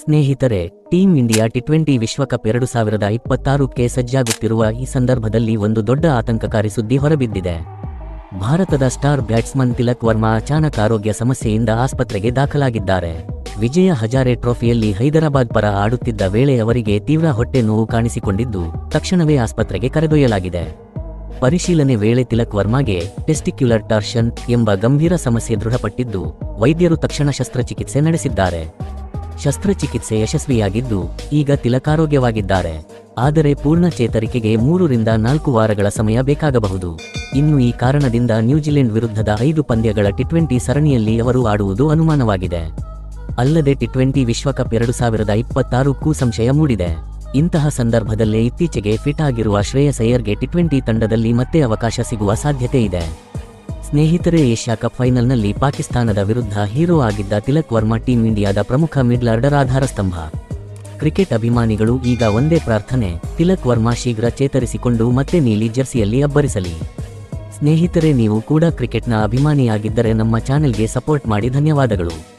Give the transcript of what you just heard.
ಸ್ನೇಹಿತರೆ, team India T twenty ವಿಶ್ವಕಪ್ ಎರಡು ಸಾವಿರದ ಇಪ್ಪತ್ತಾರಕ್ಕೆ ಸಜ್ಜಾಗುತ್ತಿರುವ ಈ ಸಂದರ್ಭದಲ್ಲಿ ಒಂದು ದೊಡ್ಡ ಆತಂಕಕಾರಿ ಸುದ್ದಿ ಹೊರಬಿದ್ದಿದೆ. ಭಾರತದ ಸ್ಟಾರ್ ಬ್ಯಾಟ್ಸ್ಮನ್ ತಿಲಕ್ ವರ್ಮಾ ಅಚಾನಕ್ ಆರೋಗ್ಯ ಸಮಸ್ಯೆಯಿಂದ ಆಸ್ಪತ್ರೆಗೆ ದಾಖಲಾಗಿದ್ದಾರೆ. ವಿಜಯ ಹಜಾರೆ ಟ್ರೋಫಿಯಲ್ಲಿ ಹೈದರಾಬಾದ್ ಪರ ಆಡುತ್ತಿದ್ದ ವೇಳೆ ಅವರಿಗೆ ತೀವ್ರ ಹೊಟ್ಟೆ ನೋವು ಕಾಣಿಸಿಕೊಂಡಿದ್ದು, ತಕ್ಷಣವೇ ಆಸ್ಪತ್ರೆಗೆ ಕರೆದೊಯ್ಯಲಾಗಿದೆ. ಪರಿಶೀಲನೆ ವೇಳೆ ತಿಲಕ್ ವರ್ಮಾಗೆ ಟೆಸ್ಟಿಕ್ಯುಲರ್ ಟಾರ್ಷನ್ ಎಂಬ ಗಂಭೀರ ಸಮಸ್ಯೆ ದೃಢಪಟ್ಟಿದ್ದು, ವೈದ್ಯರು ತಕ್ಷಣ ಶಸ್ತ್ರಚಿಕಿತ್ಸೆ ನಡೆಸಿದ್ದಾರೆ. ಶಸ್ತ್ರಚಿಕಿತ್ಸೆ ಯಶಸ್ವಿಯಾಗಿದ್ದು, ಈಗ ತಿಲಕಾರೋಗ್ಯವಾಗಿದ್ದಾರೆ. ಆದರೆ ಪೂರ್ಣ ಚೇತರಿಕೆಗೆ ಮೂರರಿಂದ ನಾಲ್ಕು ವಾರಗಳ ಸಮಯ ಬೇಕಾಗಬಹುದು. ಇನ್ನು ಈ ಕಾರಣದಿಂದ ನ್ಯೂಜಿಲೆಂಡ್ ವಿರುದ್ಧದ ಐದು ಪಂದ್ಯಗಳ ಟಿ ಟ್ವೆಂಟಿ ಸರಣಿಯಲ್ಲಿ ಅವರು ಆಡುವುದು ಅನುಮಾನವಾಗಿದೆ. ಅಲ್ಲದೆ ಟಿ ಟ್ವೆಂಟಿ ವಿಶ್ವಕಪ್ ಎರಡು ಸಾವಿರದ ಇಪ್ಪತ್ತಾರಕ್ಕೂ ಸಂಶಯ ಮೂಡಿದೆ. ಇಂತಹ ಸಂದರ್ಭದಲ್ಲೇ ಇತ್ತೀಚೆಗೆ ಫಿಟ್ ಆಗಿರುವ ಶ್ರೇಯಸ್ ಅಯ್ಯರ್ಗೆ ಟಿ ಟ್ವೆಂಟಿ ತಂಡದಲ್ಲಿ ಮತ್ತೆ ಅವಕಾಶ ಸಿಗುವ ಸಾಧ್ಯತೆ ಇದೆ. ಸ್ನೇಹಿತರೆ ಏಷ್ಯಾ ಕಪ್ ಫೈನಲ್ನಲ್ಲಿ ಪಾಕಿಸ್ತಾನದ ವಿರುದ್ಧ ಹೀರೋ ಆಗಿದ್ದ ತಿಲಕ್ ವರ್ಮಾ ಟೀಂ ಇಂಡಿಯಾದ ಪ್ರಮುಖ ಮಿಡ್ಲಾರ್ಡರ್ ಆಧಾರ ಸ್ತಂಭ. ಕ್ರಿಕೆಟ್ ಅಭಿಮಾನಿಗಳು ಈಗ ಒಂದೇ ಪ್ರಾರ್ಥನೆ, ತಿಲಕ್ ವರ್ಮಾ ಶೀಘ್ರ ಚೇತರಿಸಿಕೊಂಡು ಮತ್ತೆ ನೀಲಿ ಜರ್ಸಿಯಲ್ಲಿ ಅಬ್ಬರಿಸಲಿ. ಸ್ನೇಹಿತರೆ, ನೀವು ಕೂಡ ಕ್ರಿಕೆಟ್ನ ಅಭಿಮಾನಿಯಾಗಿದ್ದರೆ ನಮ್ಮ ಚಾನೆಲ್ಗೆ ಸಪೋರ್ಟ್ ಮಾಡಿ ಧನ್ಯವಾದಗಳು.